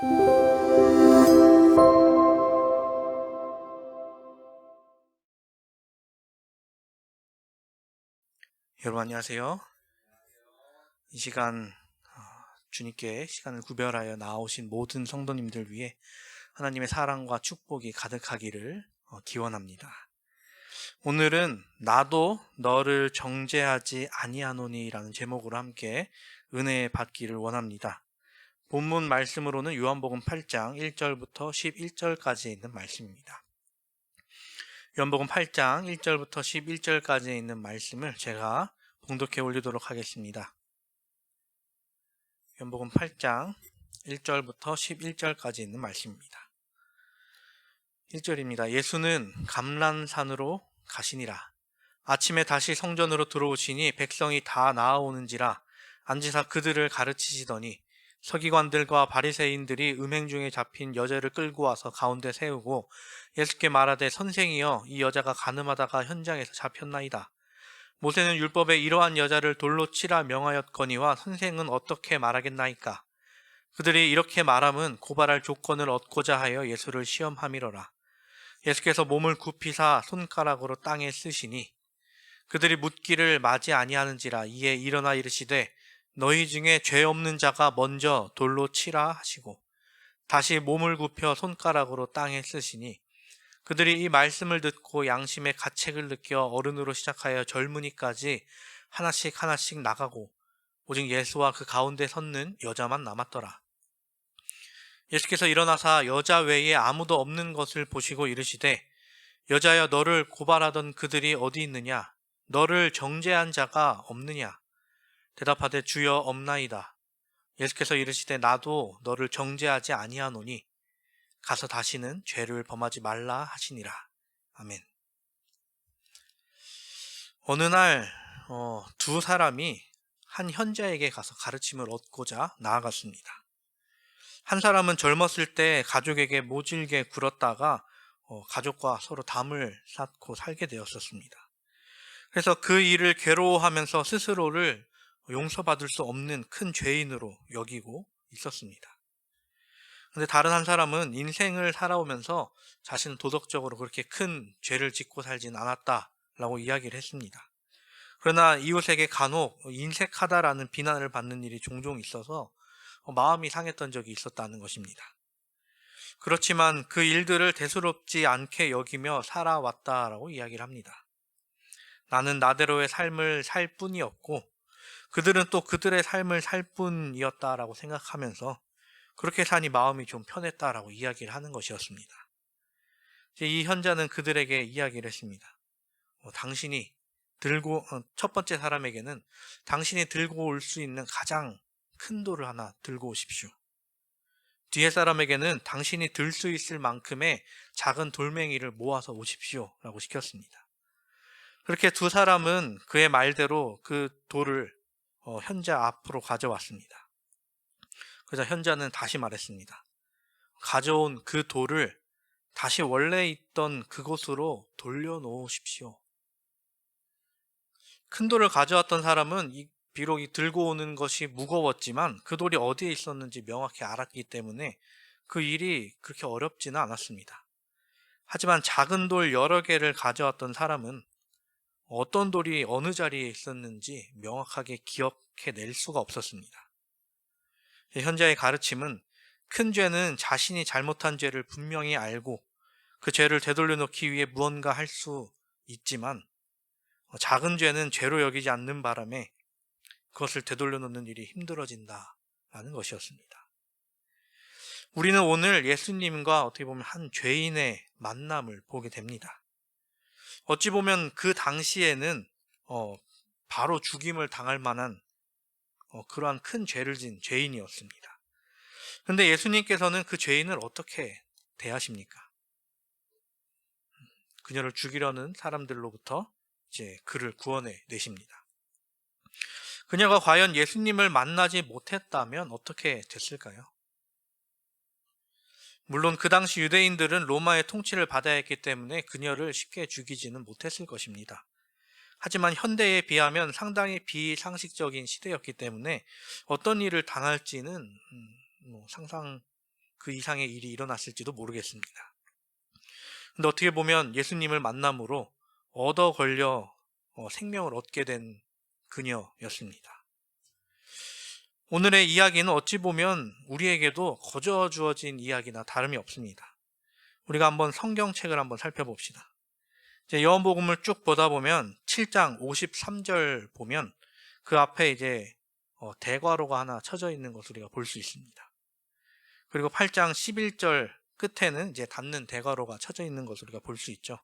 여러분 안녕하세요. 이 시간 어, 주님께 시간을 구별하여 나오신 모든 성도님들 위해 하나님의 사랑과 축복이 가득하기를 어, 기원합니다. 오늘은 나도 너를 정죄하지 아니하노니라는 제목으로 함께 은혜 받기를 원합니다. 본문 말씀으로는 요한복음 8장 1절부터 11절까지 있는 말씀입니다. 요한복음 8장 1절부터 11절까지 있는 말씀을 제가 봉독해 올리도록 하겠습니다. 요한복음 8장 1절부터 11절까지 있는 말씀입니다. 1절입니다. 예수는 감란산으로 가시니라. 아침에 다시 성전으로 들어오시니 백성이 다 나아오는지라 앉으사 그들을 가르치시더니 서기관들과 바리새인들이 음행 중에 잡힌 여자를 끌고 와서 가운데 세우고 예수께 말하되 선생이여 이 여자가 가늠하다가 현장에서 잡혔나이다. 모세는 율법에 이러한 여자를 돌로 치라 명하였거니와 선생은 어떻게 말하겠나이까? 그들이 이렇게 말함은 고발할 조건을 얻고자 하여 예수를 시험함이로라. 예수께서 몸을 굽히사 손가락으로 땅에 쓰시니 그들이 묻기를 맞이 아니하는지라 이에 일어나 이르시되 너희 중에 죄 없는 자가 먼저 돌로 치라 하시고 다시 몸을 굽혀 손가락으로 땅에 쓰시니 그들이 이 말씀을 듣고 양심의 가책을 느껴 어른으로 시작하여 젊은이까지 하나씩 하나씩 나가고 오직 예수와 그 가운데 섰는 여자만 남았더라. 예수께서 일어나사 여자 외에 아무도 없는 것을 보시고 이르시되 여자여 너를 고발하던 그들이 어디 있느냐 너를 정죄한 자가 없느냐 대답하되 주여 없나이다. 예수께서 이르시되 나도 너를 정죄하지 아니하노니 가서 다시는 죄를 범하지 말라 하시니라. 아멘. 어느 날, 어, 두 사람이 한 현자에게 가서 가르침을 얻고자 나아갔습니다. 한 사람은 젊었을 때 가족에게 모질게 굴었다가 어, 가족과 서로 담을 쌓고 살게 되었었습니다. 그래서 그 일을 괴로워하면서 스스로를 용서받을 수 없는 큰 죄인으로 여기고 있었습니다. 근데 다른 한 사람은 인생을 살아오면서 자신은 도덕적으로 그렇게 큰 죄를 짓고 살진 않았다라고 이야기를 했습니다. 그러나 이웃에게 간혹 인색하다라는 비난을 받는 일이 종종 있어서 마음이 상했던 적이 있었다는 것입니다. 그렇지만 그 일들을 대수롭지 않게 여기며 살아왔다라고 이야기를 합니다. 나는 나대로의 삶을 살 뿐이었고 그들은 또 그들의 삶을 살 뿐이었다라고 생각하면서 그렇게 사니 마음이 좀 편했다라고 이야기를 하는 것이었습니다. 이 현자는 그들에게 이야기를 했습니다. 어, 당신이 들고 어, 첫 번째 사람에게는 당신이 들고 올 수 있는 가장 큰 돌을 하나 들고 오십시오. 뒤에 사람에게는 당신이 들 수 있을 만큼의 작은 돌멩이를 모아서 오십시오라고 시켰습니다. 그렇게 두 사람은 그의 말대로 그 돌을 어, 현자 앞으로 가져왔습니다. 그래서 현자는 다시 말했습니다. 가져온 그 돌을 다시 원래 있던 그곳으로 돌려놓으십시오. 큰 돌을 가져왔던 사람은 비록 이 들고 오는 것이 무거웠지만 그 돌이 어디에 있었는지 명확히 알았기 때문에 그 일이 그렇게 어렵지는 않았습니다. 하지만 작은 돌 여러 개를 가져왔던 사람은 어떤 돌이 어느 자리에 있었는지 명확하게 기억해 낼 수가 없었습니다. 현자의 가르침은 큰 죄는 자신이 잘못한 죄를 분명히 알고 그 죄를 되돌려 놓기 위해 무언가 할 수 있지만 작은 죄는 죄로 여기지 않는 바람에 그것을 되돌려 놓는 일이 힘들어진다라는 것이었습니다. 우리는 오늘 예수님과 어떻게 보면 한 죄인의 만남을 보게 됩니다. 어찌 보면 그 당시에는 어, 바로 죽임을 당할 만한 어, 그러한 큰 죄를 진 죄인이었습니다. 그런데 예수님께서는 그 죄인을 어떻게 대하십니까? 그녀를 죽이려는 사람들로부터 이제 그를 구원해 내십니다. 그녀가 과연 예수님을 만나지 못했다면 어떻게 됐을까요? 물론 그 당시 유대인들은 로마의 통치를 받아야 했기 때문에 그녀를 쉽게 죽이지는 못했을 것입니다. 하지만 현대에 비하면 상당히 비상식적인 시대였기 때문에 어떤 일을 당할지는 음, 뭐 상상할 그 이상의 일이 일어났을지도 모르겠습니다. 근데 어떻게 보면 예수님을 만남으로 얻어 걸려 어, 생명을 얻게 된 그녀였습니다. 오늘의 이야기는 어찌 보면 우리에게도 거저 주어진 이야기나 다름이 없습니다. 우리가 한번 성경책을 한번 살펴봅시다. 이제 요한복음을 쭉 보다 보면 7장 53절 보면 그 앞에 이제 어, 대괄호가 하나 쳐져 있는 것을 우리가 볼 수 있습니다. 그리고 8장 11절 끝에는 이제 닫는 대괄호가 쳐져 있는 것을 우리가 볼 수 있죠.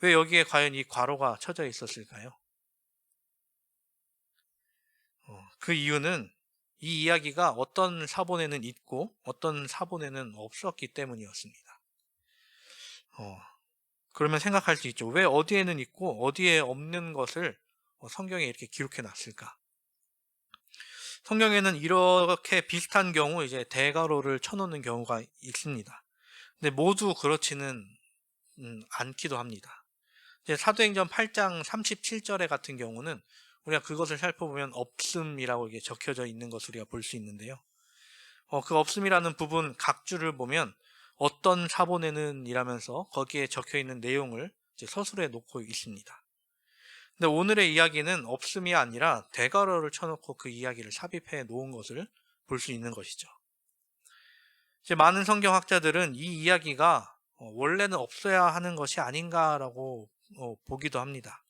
왜 여기에 과연 이 괄호가 쳐져 있었을까요? 어, 그 이유는 이 이야기가 어떤 사본에는 있고 어떤 사본에는 없었기 때문이었습니다. 어, 그러면 생각할 수 있죠. 왜 어디에는 있고 어디에 없는 것을 어, 성경에 이렇게 기록해 놨을까? 성경에는 이렇게 비슷한 경우 이제 대가로를 쳐놓는 경우가 있습니다. 근데 모두 그렇지는 음, 않기도 합니다. 사도행전 8장 37절에 같은 경우는 우리가 그것을 살펴보면 없음이라고 이게 적혀져 있는 것을 우리가 볼 수 있는데요. 어, 그 없음이라는 부분 각 줄을 보면 어떤 사본에는 이라면서 거기에 적혀 있는 내용을 서술해 놓고 있습니다. 근데 오늘의 이야기는 없음이 아니라 대괄호를 쳐놓고 그 이야기를 삽입해 놓은 것을 볼 수 있는 것이죠. 이제 많은 성경학자들은 이 이야기가 어, 원래는 없어야 하는 것이 아닌가라고 어, 보기도 합니다.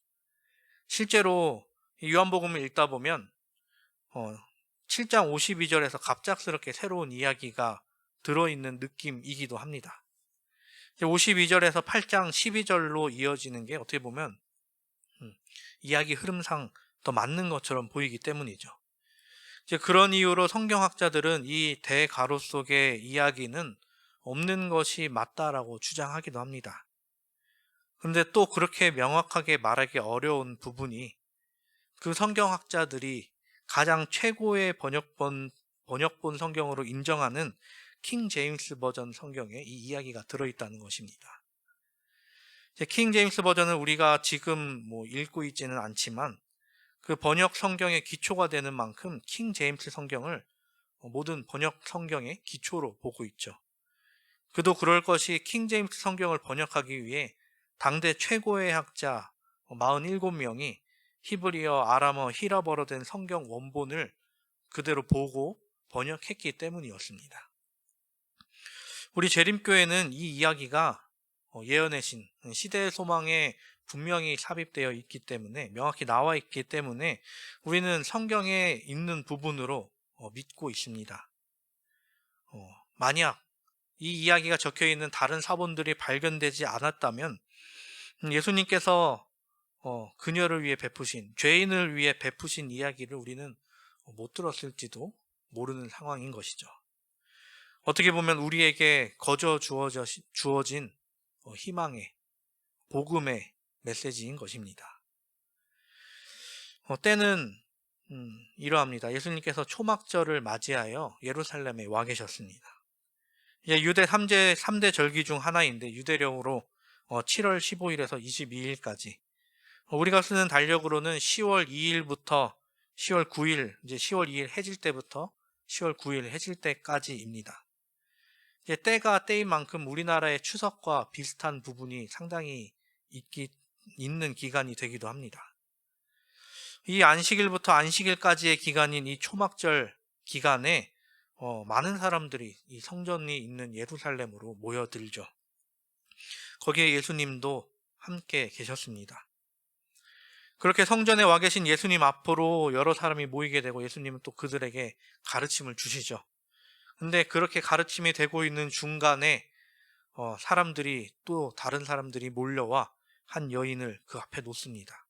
실제로 요한복음을 읽다 보면 7장 52절에서 갑작스럽게 새로운 이야기가 들어있는 느낌이기도 합니다. 52절에서 8장 12절로 이어지는 게 어떻게 보면 음, 이야기 흐름상 더 맞는 것처럼 보이기 때문이죠. 이제 그런 이유로 성경학자들은 이 대가로 속의 이야기는 없는 것이 맞다라고 주장하기도 합니다. 그런데 또 그렇게 명확하게 말하기 어려운 부분이 그 성경학자들이 가장 최고의 번역본, 번역본 성경으로 인정하는 킹 제임스 버전 성경에 이 이야기가 들어있다는 것입니다. 킹 제임스 버전을 우리가 지금 뭐 읽고 있지는 않지만 그 번역 성경의 기초가 되는 만큼 킹 제임스 성경을 모든 번역 성경의 기초로 보고 있죠. 그도 그럴 것이 킹 제임스 성경을 번역하기 위해 당대 최고의 학자 47명이 히브리어, 아람어, 히라버로 된 성경 원본을 그대로 보고 번역했기 때문이었습니다. 우리 재림교회는 이 이야기가 어, 예언의 신, 시대의 소망에 분명히 삽입되어 있기 때문에 명확히 나와 있기 때문에 우리는 성경에 있는 부분으로 어, 믿고 있습니다. 어, 만약 이 이야기가 적혀 있는 다른 사본들이 발견되지 않았다면 음, 예수님께서 그녀를 위해 베푸신 죄인을 위해 베푸신 이야기를 우리는 못 들었을지도 모르는 상황인 것이죠. 어떻게 보면 우리에게 거저 주어져, 주어진 어, 희망의 복음의 메시지인 것입니다. 어, 때는 음, 이러합니다. 예수님께서 초막절을 맞이하여 예루살렘에 와 계셨습니다. 이제 유대 3대, 3대 절기 중 하나인데 유대령으로 7월 15일에서 22일까지 우리가 쓰는 달력으로는 10월 2일부터 10월 9일, 이제 10월 2일 해질 때부터 10월 9일 해질 때까지입니다. 이제 때가 때인 만큼 우리나라의 추석과 비슷한 부분이 상당히 있기, 있는 기간이 되기도 합니다. 이 안식일부터 안식일까지의 기간인 이 초막절 기간에 어, 많은 사람들이 이 성전이 있는 예루살렘으로 모여들죠. 거기에 예수님도 함께 계셨습니다. 그렇게 성전에 와 계신 예수님 앞으로 여러 사람이 모이게 되고 예수님은 또 그들에게 가르침을 주시죠. 근데 그렇게 가르침이 되고 있는 중간에 어, 사람들이 또 다른 사람들이 몰려와 한 여인을 그 앞에 놓습니다.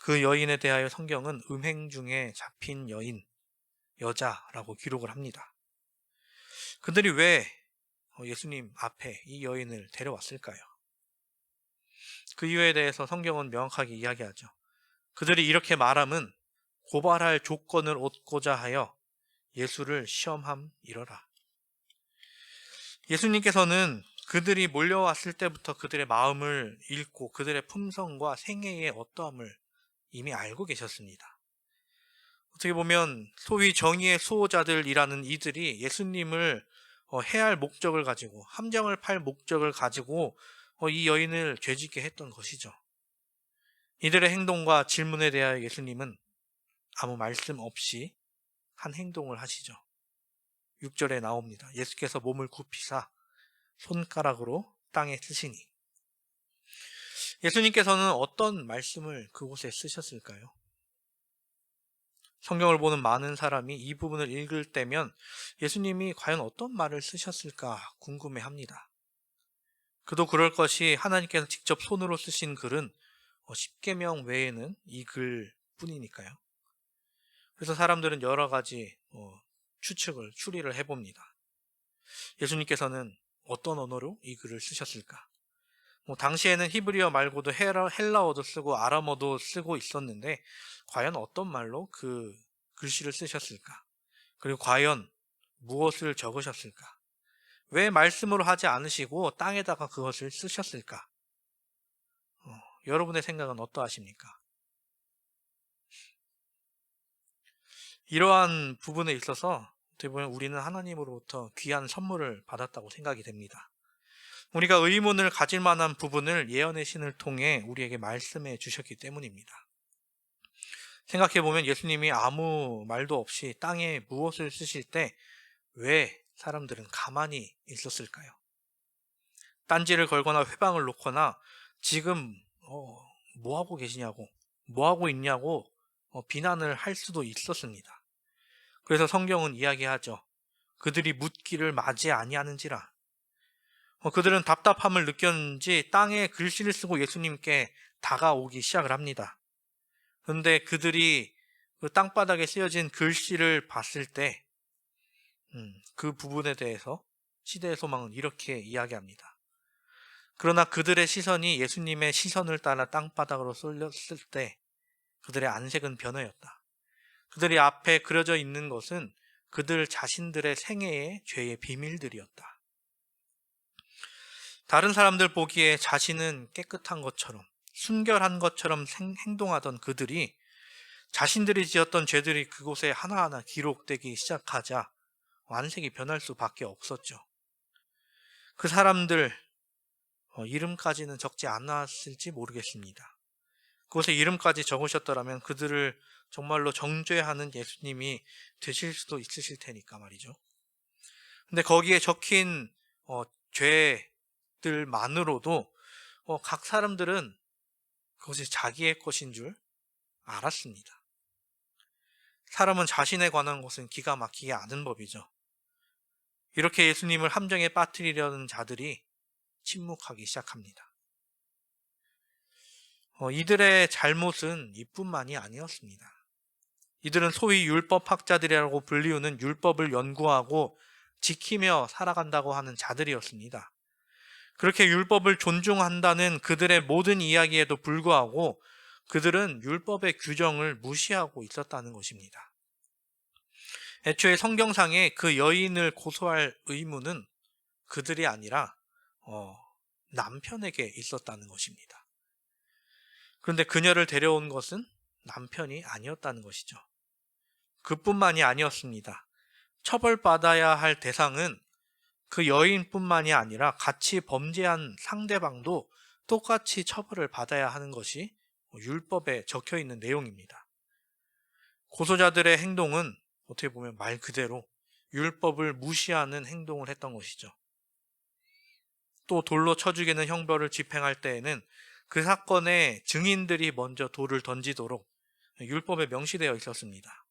그 여인에 대하여 성경은 음행 중에 잡힌 여인, 여자라고 기록을 합니다. 그들이 왜 어, 예수님 앞에 이 여인을 데려왔을까요? 그 이유에 대해서 성경은 명확하게 이야기하죠. 그들이 이렇게 말함은 고발할 조건을 얻고자 하여 예수를 시험함이러라. 예수님께서는 그들이 몰려왔을 때부터 그들의 마음을 읽고 그들의 품성과 생애의 어떠함을 이미 알고 계셨습니다. 어떻게 보면 소위 정의의 수호자들이라는 이들이 예수님을 어, 해야 할 목적을 가지고 함정을 팔 목적을 가지고 어, 이 여인을 죄짓게 했던 것이죠. 이들의 행동과 질문에 대하여 예수님은 아무 말씀 없이 한 행동을 하시죠. 6절에 나옵니다. 예수께서 몸을 굽히사 손가락으로 땅에 쓰시니 예수님께서는 어떤 말씀을 그곳에 쓰셨을까요? 성경을 보는 많은 사람이 이 부분을 읽을 때면 예수님이 과연 어떤 말을 쓰셨을까 궁금해 합니다. 그도 그럴 것이 하나님께서 직접 손으로 쓰신 글은 10계명 어, 외에는 이 글 뿐이니까요. 그래서 사람들은 여러 가지 어, 추측을, 추리를 해봅니다. 예수님께서는 어떤 언어로 이 글을 쓰셨을까? 뭐 당시에는 히브리어 말고도 헬라어도 쓰고 아람어도 쓰고 있었는데 과연 어떤 말로 그 글씨를 쓰셨을까? 그리고 과연 무엇을 적으셨을까? 왜 말씀으로 하지 않으시고 땅에다가 그것을 쓰셨을까? 어, 여러분의 생각은 어떠하십니까? 이러한 부분에 있어서 어떻게 보면 우리는 하나님으로부터 귀한 선물을 받았다고 생각이 됩니다. 우리가 의문을 가질 만한 부분을 예언의 신을 통해 우리에게 말씀해 주셨기 때문입니다. 생각해 보면 예수님이 아무 말도 없이 땅에 무엇을 쓰실 때 왜 사람들은 가만히 있었을까요? 딴지를 걸거나 회방을 놓거나 지금 어, 뭐 하고 계시냐고, 뭐 하고 있냐고 어, 비난을 할 수도 있었습니다. 그래서 성경은 이야기하죠. 그들이 묻기를 맞이 아니하는지라. 어, 그들은 답답함을 느꼈는지 땅에 글씨를 쓰고 예수님께 다가오기 시작을 합니다. 그런데 그들이 그 땅바닥에 쓰여진 글씨를 봤을 때, 음, 그 부분에 대해서 시대의 소망은 이렇게 이야기합니다. 그러나 그들의 시선이 예수님의 시선을 따라 땅바닥으로 쏠렸을 때 그들의 안색은 변화였다. 그들이 앞에 그려져 있는 것은 그들 자신들의 생애의 죄의 비밀들이었다. 다른 사람들 보기에 자신은 깨끗한 것처럼, 순결한 것처럼 행동하던 그들이 자신들이 지었던 죄들이 그곳에 하나하나 기록되기 시작하자 완색이 변할 수밖에 없었죠. 그 사람들 어, 이름까지는 적지 않았을지 모르겠습니다. 그곳에 이름까지 적으셨더라면 그들을 정말로 정죄하는 예수님이 되실 수도 있으실 테니까 말이죠. 근데 거기에 적힌 어, 죄들만으로도 어, 각 사람들은 그것이 자기의 것인 줄 알았습니다. 사람은 자신에 관한 것은 기가 막히게 아는 법이죠. 이렇게 예수님을 함정에 빠뜨리려는 자들이 침묵하기 시작합니다. 어, 이들의 잘못은 이뿐만이 아니었습니다. 이들은 소위 율법 학자들이라고 불리우는 율법을 연구하고 지키며 살아간다고 하는 자들이었습니다. 그렇게 율법을 존중한다는 그들의 모든 이야기에도 불구하고 그들은 율법의 규정을 무시하고 있었다는 것입니다. 애초에 성경상에 그 여인을 고소할 의무는 그들이 아니라 어, 남편에게 있었다는 것입니다. 그런데 그녀를 데려온 것은 남편이 아니었다는 것이죠. 그뿐만이 아니었습니다. 처벌받아야 할 대상은 그 여인뿐만이 아니라 같이 범죄한 상대방도 똑같이 처벌을 받아야 하는 것이 율법에 적혀 있는 내용입니다. 고소자들의 행동은 어떻게 보면 말 그대로 율법을 무시하는 행동을 했던 것이죠. 또 돌로 쳐 죽이는 형벌을 집행할 때에는 그 사건의 증인들이 먼저 돌을 던지도록 율법에 명시되어 있었습니다.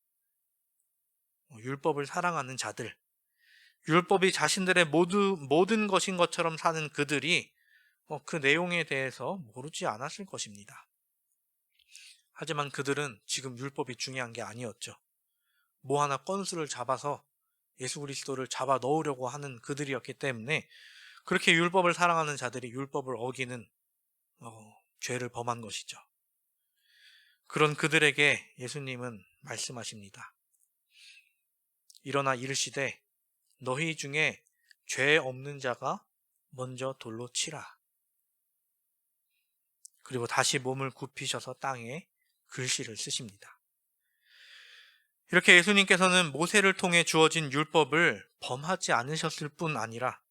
어, 율법을 사랑하는 자들, 율법이 자신들의 모두, 모든 것인 것처럼 사는 그들이 어, 그 내용에 대해서 모르지 않았을 것입니다. 하지만 그들은 지금 율법이 중요한 게 아니었죠. 뭐 하나 건수를 잡아서 예수 그리스도를 잡아 넣으려고 하는 그들이었기 때문에 그렇게 율법을 사랑하는 자들이 율법을 어기는 어, 죄를 범한 것이죠. 그런 그들에게 예수님은 말씀하십니다. 일어나 이르시되 너희 중에 죄 없는 자가 먼저 돌로 치라. 그리고 다시 몸을 굽히셔서 땅에 글씨를 쓰십니다. 이렇게 예수님께서는 모세를 통해 주어진 율법을 범하지 않으셨을 뿐 아니라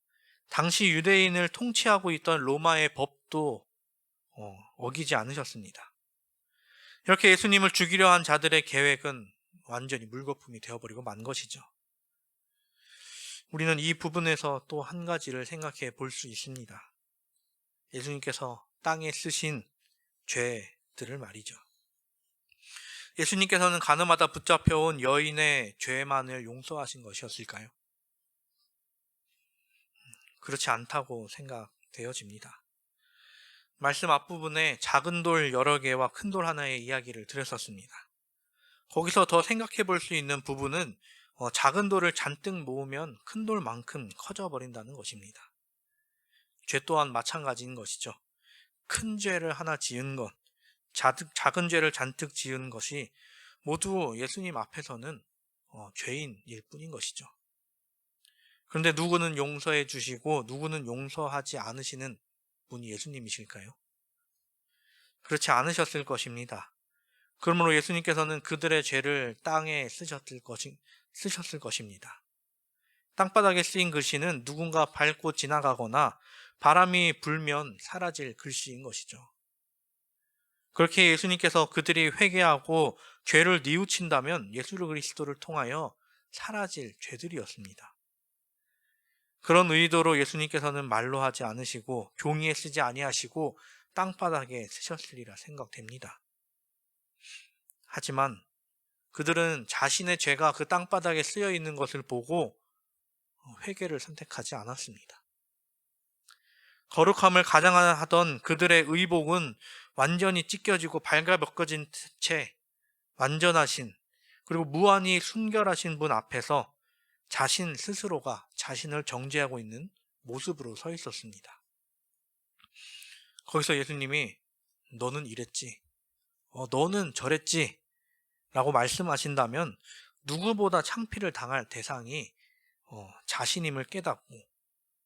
당시 유대인을 통치하고 있던 로마의 법도 어, 기지 않으셨습니다. 이렇게 예수님을 죽이려 한 자들의 계획은 완전히 물거품이 되어버리고 만 것이죠. 우리는 이 부분에서 또 한 가지를 생각해 볼 수 있습니다. 예수님께서 땅에 쓰신 죄들을 말이죠. 예수님께서는 가늠하다 붙잡혀온 여인의 죄만을 용서하신 것이었을까요? 그렇지 않다고 생각되어집니다. 말씀 앞부분에 작은 돌 여러 개와 큰 돌 하나의 이야기를 드렸었습니다. 거기서 더 생각해 볼 수 있는 부분은 어, 작은 돌을 잔뜩 모으면 큰 돌만큼 커져 버린다는 것입니다. 죄 또한 마찬가지인 것이죠. 큰 죄를 하나 지은 것, 작은 죄를 잔뜩 지은 것이 모두 예수님 앞에서는 어, 죄인일 뿐인 것이죠. 그런데 누구는 용서해 주시고 누구는 용서하지 않으시는 분이 예수님이실까요? 그렇지 않으셨을 것입니다. 그러므로 예수님께서는 그들의 죄를 땅에 쓰셨을, 것이, 쓰셨을 것입니다. 땅바닥에 쓰인 글씨는 누군가 밟고 지나가거나 바람이 불면 사라질 글씨인 것이죠. 그렇게 예수님께서 그들이 회개하고 죄를 뉘우친다면 예수 그리스도를 통하여 사라질 죄들이었습니다. 그런 의도로 예수님께서는 말로 하지 않으시고 종이에 쓰지 아니하시고 땅바닥에 쓰셨으리라 생각됩니다. 하지만 그들은 자신의 죄가 그 땅바닥에 쓰여 있는 것을 보고 회개를 선택하지 않았습니다. 거룩함을 가장하던 그들의 의복은 완전히 찢겨지고 발가벗겨진 채 완전하신 그리고 무한히 순결하신 분 앞에서 자신 스스로가 자신을 정죄하고 있는 모습으로 서 있었습니다. 거기서 예수님이 너는 이랬지, 어, 너는 저랬지 라고 말씀하신다면 누구보다 창피를 당할 대상이 어, 자신임을 깨닫고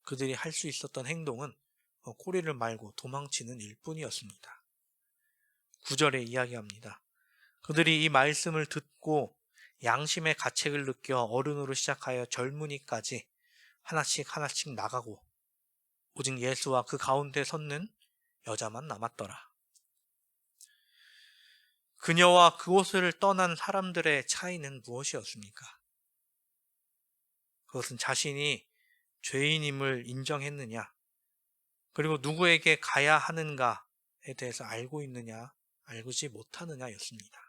그들이 할 수 있었던 행동은 어, 꼬리를 말고 도망치는 일뿐이었습니다. 구절에 이야기합니다. 그들이 이 말씀을 듣고 양심의 가책을 느껴 어른으로 시작하여 젊은이까지 하나씩 하나씩 나가고 오직 예수와 그 가운데 섰는 여자만 남았더라. 그녀와 그곳을 떠난 사람들의 차이는 무엇이었습니까? 그것은 자신이 죄인임을 인정했느냐, 그리고 누구에게 가야 하는가에 대해서 알고 있느냐, 알고지 못하느냐였습니다.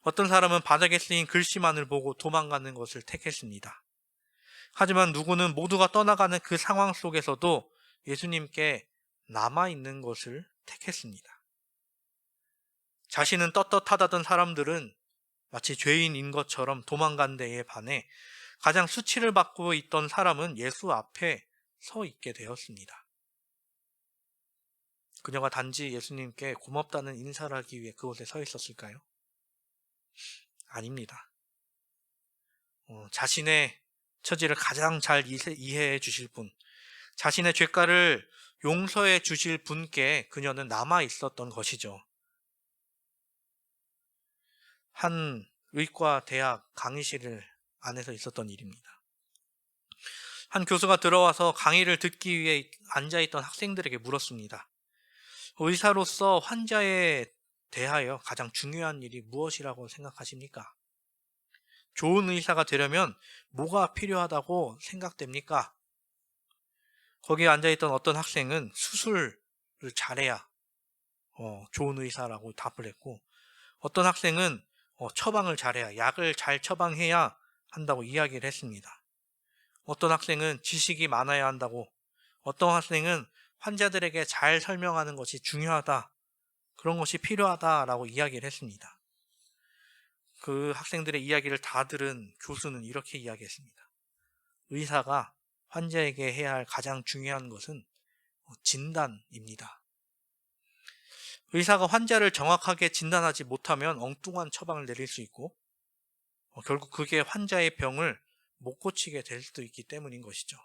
어떤 사람은 바닥에 쓰인 글씨만을 보고 도망가는 것을 택했습니다. 하지만 누구는 모두가 떠나가는 그 상황 속에서도 예수님께 남아있는 것을 택했습니다. 자신은 떳떳하다던 사람들은 마치 죄인인 것처럼 도망간 데에 반해 가장 수치를 받고 있던 사람은 예수 앞에 서 있게 되었습니다. 그녀가 단지 예수님께 고맙다는 인사를 하기 위해 그곳에 서 있었을까요? 아닙니다. 어, 자신의 처지를 가장 잘 이해해 주실 분, 자신의 죄가를 용서해 주실 분께 그녀는 남아 있었던 것이죠. 한 의과 대학 강의실 안에서 있었던 일입니다. 한 교수가 들어와서 강의를 듣기 위해 앉아있던 학생들에게 물었습니다. 의사로서 환자에 대하여 가장 중요한 일이 무엇이라고 생각하십니까? 좋은 의사가 되려면 뭐가 필요하다고 생각됩니까? 거기에 앉아있던 어떤 학생은 수술을 잘해야 어, 좋은 의사라고 답을 했고 어떤 학생은 어, 처방을 잘해야 약을 잘 처방해야 한다고 이야기를 했습니다. 어떤 학생은 지식이 많아야 한다고 어떤 학생은 환자들에게 잘 설명하는 것이 중요하다. 그런 것이 필요하다라고 이야기를 했습니다. 그 학생들의 이야기를 다 들은 교수는 이렇게 이야기했습니다. 의사가 환자에게 해야 할 가장 중요한 것은 진단입니다. 의사가 환자를 정확하게 진단하지 못하면 엉뚱한 처방을 내릴 수 있고 어, 결국 그게 환자의 병을 못 고치게 될 수도 있기 때문인 것이죠.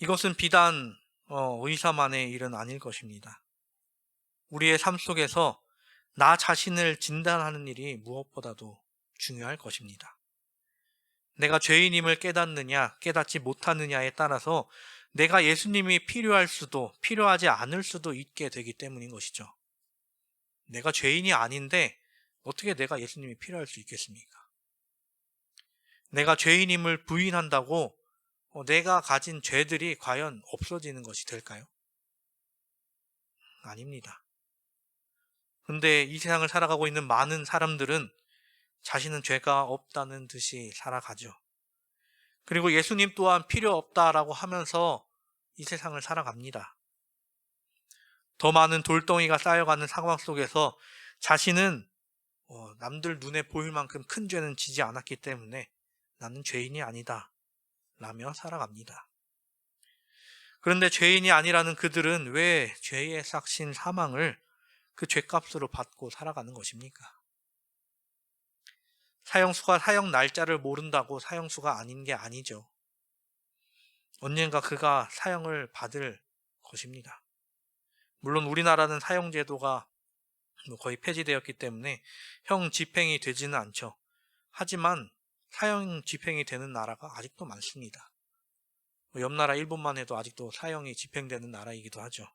이것은 비단 어, 의사만의 일은 아닐 것입니다. 우리의 삶 속에서 나 자신을 진단하는 일이 무엇보다도 중요할 것입니다. 내가 죄인임을 깨닫느냐, 깨닫지 못하느냐에 따라서 내가 예수님이 필요할 수도, 필요하지 않을 수도 있게 되기 때문인 것이죠. 내가 죄인이 아닌데 어떻게 내가 예수님이 필요할 수 있겠습니까? 내가 죄인임을 부인한다고 어, 내가 가진 죄들이 과연 없어지는 것이 될까요? 아닙니다. 근데 이 세상을 살아가고 있는 많은 사람들은 자신은 죄가 없다는 듯이 살아가죠. 그리고 예수님 또한 필요 없다라고 하면서 이 세상을 살아갑니다. 더 많은 돌덩이가 쌓여가는 상황 속에서 자신은 어, 남들 눈에 보일 만큼 큰 죄는 지지 않았기 때문에 나는 죄인이 아니다. 라며 살아갑니다. 그런데 죄인이 아니라는 그들은 왜 죄의 싹신 사망을 그 죄값으로 받고 살아가는 것입니까? 사형수가 사형 날짜를 모른다고 사형수가 아닌 게 아니죠. 언젠가 그가 사형을 받을 것입니다. 물론 우리나라는 사형제도가 뭐 거의 폐지되었기 때문에 형 집행이 되지는 않죠. 하지만 사형 집행이 되는 나라가 아직도 많습니다. 뭐옆 나라 일본만 해도 아직도 사형이 집행되는 나라이기도 하죠.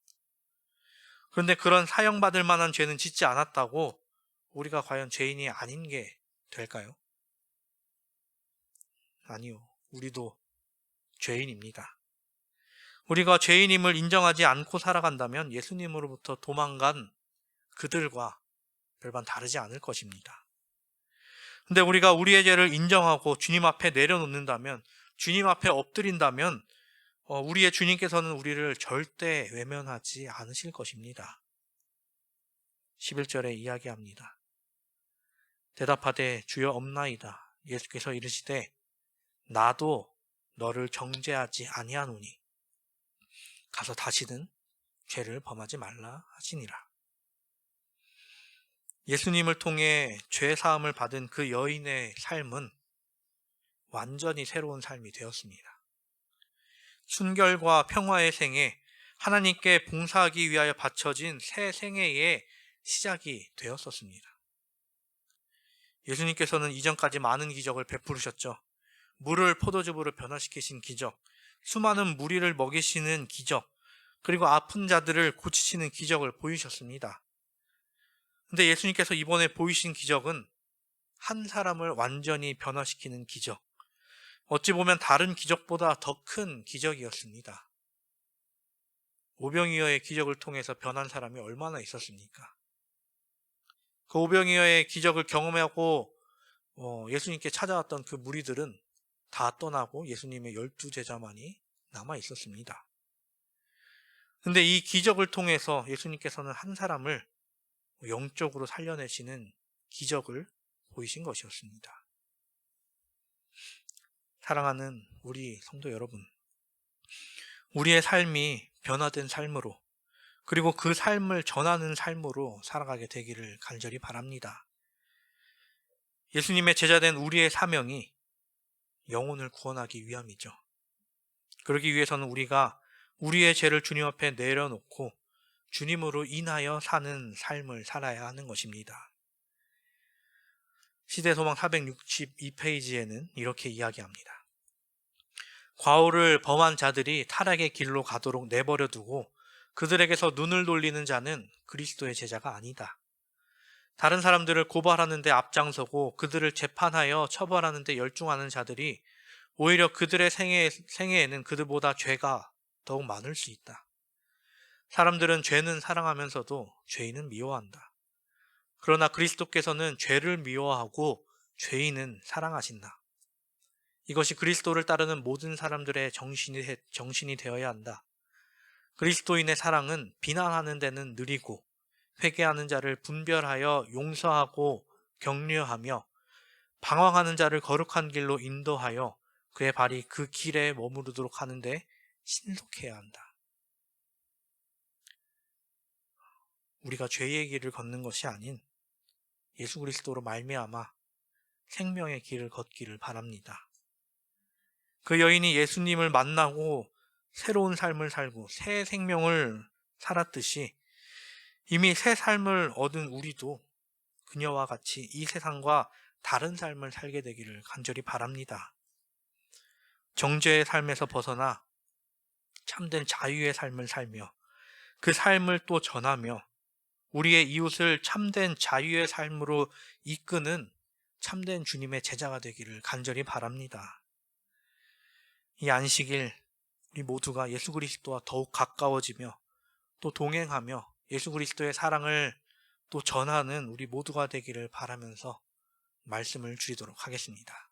그런데 그런 사형받을 만한 죄는 짓지 않았다고 우리가 과연 죄인이 아닌 게 될까요? 아니요. 우리도 죄인입니다. 우리가 죄인임을 인정하지 않고 살아간다면 예수님으로부터 도망간 그들과 별반 다르지 않을 것입니다. 근데 우리가 우리의 죄를 인정하고 주님 앞에 내려놓는다면, 주님 앞에 엎드린다면, 어, 우리의 주님께서는 우리를 절대 외면하지 않으실 것입니다. 11절에 이야기합니다. 대답하되 주여 없나이다. 예수께서 이르시되 나도 너를 정죄하지 아니하노니 가서 다시는 죄를 범하지 말라 하시니라. 예수님을 통해 죄 사함을 받은 그 여인의 삶은 완전히 새로운 삶이 되었습니다. 순결과 평화의 생애, 하나님께 봉사하기 위하여 바쳐진 새 생애의 시작이 되었었습니다. 예수님께서는 이전까지 많은 기적을 베푸르셨죠. 물을 포도즙으로 변화시키신 기적, 수많은 무리를 먹이시는 기적, 그리고 아픈 자들을 고치시는 기적을 보이셨습니다. 근데 예수님께서 이번에 보이신 기적은 한 사람을 완전히 변화시키는 기적. 어찌 보면 다른 기적보다 더 큰 기적이었습니다. 오병이어의 기적을 통해서 변한 사람이 얼마나 있었습니까? 그 오병이어의 기적을 경험하고 어, 예수님께 찾아왔던 그 무리들은 다 떠나고 예수님의 열두 제자만이 남아 있었습니다. 근데 이 기적을 통해서 예수님께서는 한 사람을 영적으로 살려내시는 기적을 보이신 것이었습니다. 사랑하는 우리 성도 여러분, 우리의 삶이 변화된 삶으로 그리고 그 삶을 전하는 삶으로 살아가게 되기를 간절히 바랍니다. 예수님의 제자된 우리의 사명이 영혼을 구원하기 위함이죠. 그러기 위해서는 우리가 우리의 죄를 주님 앞에 내려놓고 주님으로 인하여 사는 삶을 살아야 하는 것입니다. 시대소망 462페이지에는 이렇게 이야기합니다. 과오를 범한 자들이 타락의 길로 가도록 내버려 두고 그들에게서 눈을 돌리는 자는 그리스도의 제자가 아니다. 다른 사람들을 고발하는데 앞장서고 그들을 재판하여 처벌하는데 열중하는 자들이 오히려 그들의 생애, 생애에는 그들보다 죄가 더욱 많을 수 있다. 사람들은 죄는 사랑하면서도 죄인은 미워한다. 그러나 그리스도께서는 죄를 미워하고 죄인은 사랑하신다. 이것이 그리스도를 따르는 모든 사람들의 정신이, 정신이 되어야 한다. 그리스도인의 사랑은 비난하는 데는 느리고 회개하는 자를 분별하여 용서하고 격려하며 방황하는 자를 거룩한 길로 인도하여 그의 발이 그 길에 머무르도록 하는데 신속해야 한다. 우리가 죄의 길을 걷는 것이 아닌 예수 그리스도로 말미암아 생명의 길을 걷기를 바랍니다. 그 여인이 예수님을 만나고 새로운 삶을 살고 새 생명을 살았듯이 이미 새 삶을 얻은 우리도 그녀와 같이 이 세상과 다른 삶을 살게 되기를 간절히 바랍니다. 정죄의 삶에서 벗어나 참된 자유의 삶을 살며 그 삶을 또 전하며 우리의 이웃을 참된 자유의 삶으로 이끄는 참된 주님의 제자가 되기를 간절히 바랍니다. 이 안식일 우리 모두가 예수 그리스도와 더욱 가까워지며 또 동행하며 예수 그리스도의 사랑을 또 전하는 우리 모두가 되기를 바라면서 말씀을 드리도록 하겠습니다.